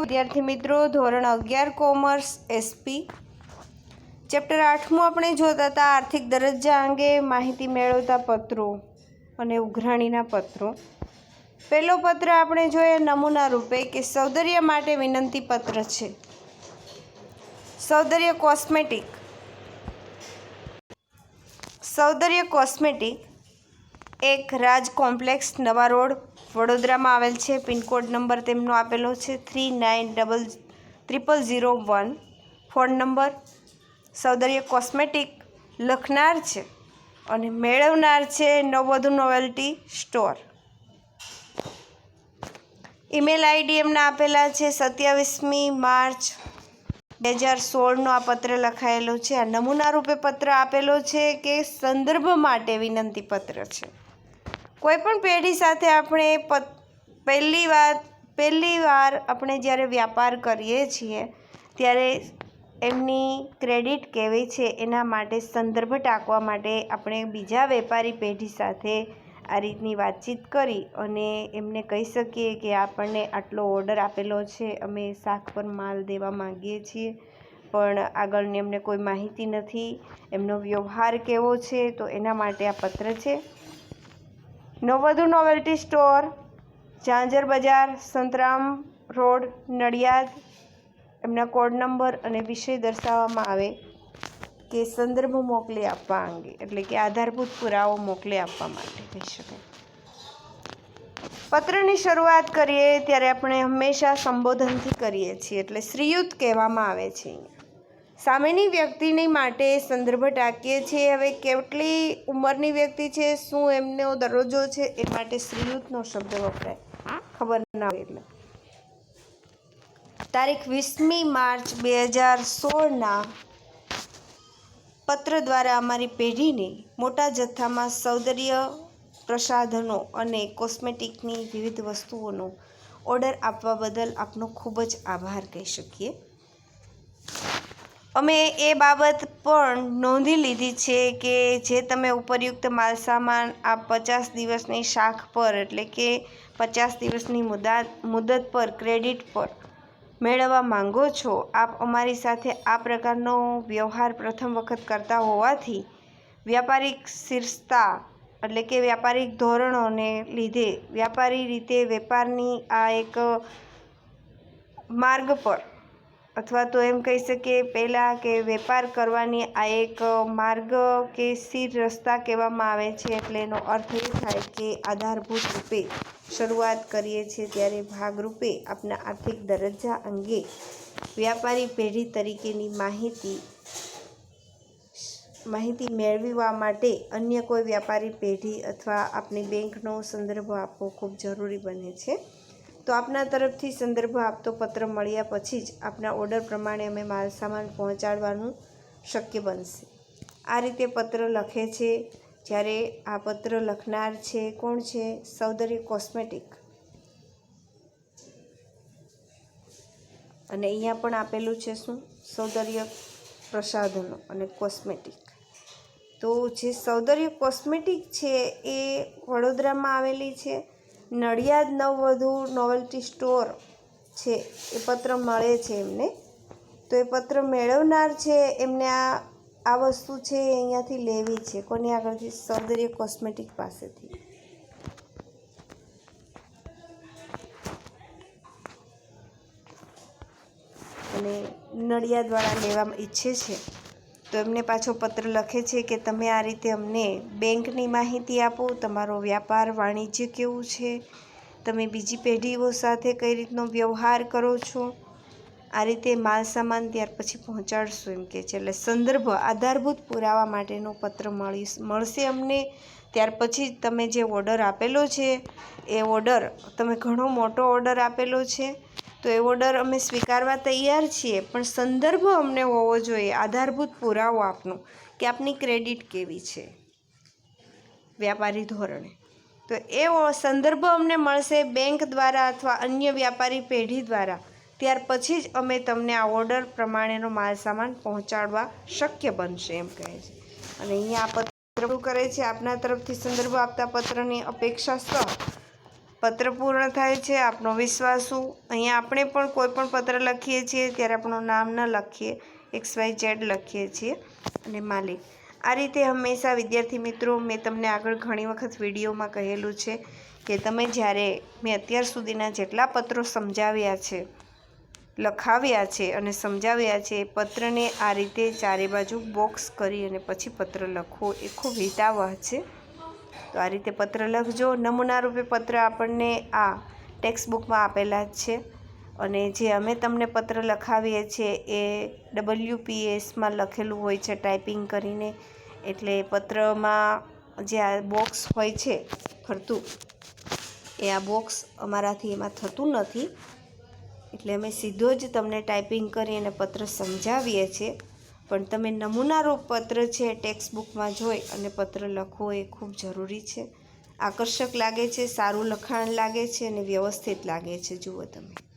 વિદ્યાર્થી મિત્રો, ધોરણ અગિયાર, કોમર્સ એસપી ચેપ્ટર આઠમું આપણે જોતા હતા, આર્થિક દરજ્જા અંગે માહિતી મેળવતા પત્રો અને ઉઘરાણીના પત્રો. પહેલો પત્ર આપણે જોઈએ નમૂના રૂપે કે સૌંદર્ય માટે વિનંતી પત્ર છે. સૌંદર્ય કોસ્મેટિક. સૌંદર્ય કોસ્મેટિક એક રાજ કોમ્પ્લેક્સ નવા રોડ વડોદરામાં આવેલ છે. પિનકોડ નંબર તેમનો આપેલો છે three nine double triple zero one. Phone number Saundarya cosmetic લખનાર છે અને મેળવનાર છે Navvadhu novelty store. Email ID એમના આપેલા છે સત્યાવીસમી માર્ચ બે હજાર સોળનો આ પત્ર લખાયેલો છે. આ નમૂના રૂપે પત્ર આપેલો છે કે સંદર્ભ માટે વિનંતી પત્ર છે. કોઈ પણ પેઢી સાથે આપણે પહેલી વાર પહેલી વાર આપણે જ્યારે વ્યાપાર કરીએ છીએ, ત્યારે એમની ક્રેડિટ કેવી છે, એના માટે સંદર્ભ ટાંકવા માટે આપણે બીજા વેપારી પેઢી સાથે આ રીતની વાતચીત કરી અને એમને કહી શકીએ કે આપણને આટલો ઓર્ડર આપેલો છે, અમે શાક પર માલ દેવા માંગીએ છીએ, પણ આગળની અમને કોઈ માહિતી નથી, એમનો વ્યવહાર કેવો છે, તો એના માટે આ પત્ર છે. નવવધુ નોવેલ્ટી સ્ટોર ઝાંઝર બજાર, સંતરામ રોડ, નડિયાદ, એમના કોડ નંબર અને વિષય દર્શાવવામાં આવે કે સંદર્ભ મોકલી આપવા અંગે, એટલે કે આધારભૂત પુરાવો મોકલી આપવા માટે કહી શકાય. પત્રની શરૂઆત કરીએ ત્યારે આપણે હંમેશા સંબોધનથી કરીએ છીએ, એટલે શ્રીયુત કહેવામાં આવે છે અહીંયા. સામેની વ્યક્તિની માટે સંદર્ભ ટાંકીએ છીએ. હવે કેટલી ઉંમરની વ્યક્તિ છે, શું એમનો દરજ્જો છે, એ માટે શ્રીયુતનો શબ્દ વપરાય. ખબર ના હોય એટલે. તારીખ વીસમી માર્ચ બે હજાર સોળના પત્ર દ્વારા અમારી પેઢીને મોટા જથ્થામાં સૌંદર્ય પ્રસાધનો અને કોસ્મેટિકની વિવિધ વસ્તુઓનો ઓર્ડર આપવા બદલ આપનો ખૂબ જ આભાર કહી શકીએ. અમે એ બાબત પણ નોંધી લીધી છે કે જે તમે ઉપરયુક્ત માલસામાન આ પચાસ દિવસની શાખ પર એટલે કે પચાસ દિવસની મુદત મુદત પર ક્રેડિટ પર મેળવવા માંગો છો, આપ અમારી સાથે આ પ્રકારનો વ્યવહાર પ્રથમ વખત કરતા હોવાથી વ્યાપારિક શીર્ષતા એટલે કે વ્યાપારિક ધોરણોને લીધે વ્યાપારી રીતે વેપારની આ એક માર્ગ પર અથવા તો એમ કહી શકીએ પહેલાં કે વેપાર કરવાની આ એક માર્ગ કે સ્થિર રસ્તા કહેવામાં આવે છે એટલે એનો અર્થ એ થાય કે આધારભૂત રૂપે શરૂઆત કરીએ છીએ ત્યારે ભાગરૂપે આપના આર્થિક દરજ્જા અંગે વ્યાપારી પેઢી તરીકેની માહિતી માહિતી મેળવવા માટે અન્ય કોઈ વ્યાપારી પેઢી અથવા આપની બેંકનો સંદર્ભ આપવો ખૂબ જરૂરી બને છે. તો આપના તરફથી સંદર્ભ આપતો પત્ર મળ્યા પછી જ આપના ઓર્ડર પ્રમાણે અમે માલ સામાન પહોંચાડવાનું શક્ય બનશે. આ રીતે પત્ર લખે છે. જ્યારે આ પત્ર લખનાર છે, કોણ છે? સૌંદર્ય કોસ્મેટિક. અને અહીંયા પણ આપેલું છે શું? સૌંદર્ય પ્રસાધનો અને કોસ્મેટિક. તો જે સૌંદર્ય કોસ્મેટિક છે એ વડોદરામાં આવેલી છે. નડિયાદ નવવધુ નોવેલ્ટી સ્ટોર છે, એ પત્ર મળે છે એમને. તો એ પત્ર મેળવનાર છે, એમને આ આ વસ્તુ છે એ અહીંયાથી લેવી છે. કોની આગળથી? સૌંદર્ય કોસ્મેટિક પાસેથી. અને નડિયાદવાળા લેવા ઈચ્છે છે. તો એમને પાછો પત્ર લખે છે કે તમે આ રીતે અમને બેંકની માહિતી આપો, તમારો વ્યાપાર વાણિજ્ય કેવું છે, તમે બીજી પેઢીઓ સાથે કઈ રીતનો વ્યવહાર કરો છો? આ રીતે માલ સામાન ત્યાર પછી પહોંચાડશો એમ કે છે. એટલે સંદર્ભ આધારભૂત પુરાવા માટેનો પત્ર મળી મળશે અમને. ત્યાર પછી તમે જે ઓર્ડર આપેલો છે, એ ઓર્ડર, તમે ઘણો મોટો ઓર્ડર આપેલો છે. તો એ ઓર્ડર અમે સ્વીકારવા તૈયાર છીએ, પણ સંદર્ભ અમને હોવો જોઈએ, આધારભૂત પુરાવો આપનો, કે આપની ક્રેડિટ કેવી છે? વ્યાપારી ધોરણે. તો એ સંદર્ભ અમને મળશે બેંક દ્વારા અથવા અન્ય વ્યાપારી પેઢી દ્વારા. ત્યાર પછી જ અમે તમને આ ઓર્ડર પ્રમાણેનો માલ સામાન પહોંચાડવા શક્ય બનશે એમ કહે છે. અને અહીંયા આ પત્ર કરે છે. આપના તરફથી સંદર્ભ આપતા પત્રની અપેક્ષા સહ પત્ર પૂર્ણ થાય છે, આપનો વિશ્વાસુ અહીંયા આપણે પણ કોઈ પણ પત્ર લખીએ છીએ, ત્યારે આપણું નામ ન લખીએ. એક્સ વાય ઝેડ લખીએ છીએ. અને માલિક. આ રીતે હંમેશા, વિદ્યાર્થી મિત્રો, મેં તમને આગળ ઘણી વખત વિડીયોમાં કહેલું છે કે તમે જ્યારે મેં અત્યાર સુધીના જેટલા પત્રો સમજાવ્યા છે, લખાવ્યા છે અને સમજાવ્યા છે પત્રને આ રીતે ચારે બાજુ બોક્સ કરી અને પછી પત્ર લખવો એ ખૂબ હિતાવહ છે. તો આ રીતે પત્ર લખજો. નમૂના રૂપે પત્ર આપણને આ ટેક્સ્ટ બુકમાં આપેલા જ છે. અને જે અમે તમને પત્ર લખાવીએ છીએ એ ડબલ્યુપીએસમાં લખેલું હોય છે ટાઈપિંગ કરીને. એટલે પત્રમાં જે આ બોક્સ હોય છે ફરતું, એ આ બોક્સ અમારાથી એમાં થતું નથી. એટલે અમે સીધો જ તમને ટાઈપિંગ કરી અને પત્ર સમજાવીએ છીએ. પણ તમે નમૂનારૂપ પત્ર છે ટેક્સ્ટ બુકમાં જોઈ અને પત્ર લખવો એ ખૂબ જરૂરી છે. આકર્ષક લાગે છે, સારું લખાણ લાગે છે અને વ્યવસ્થિત લાગે છે. જુઓ તમે.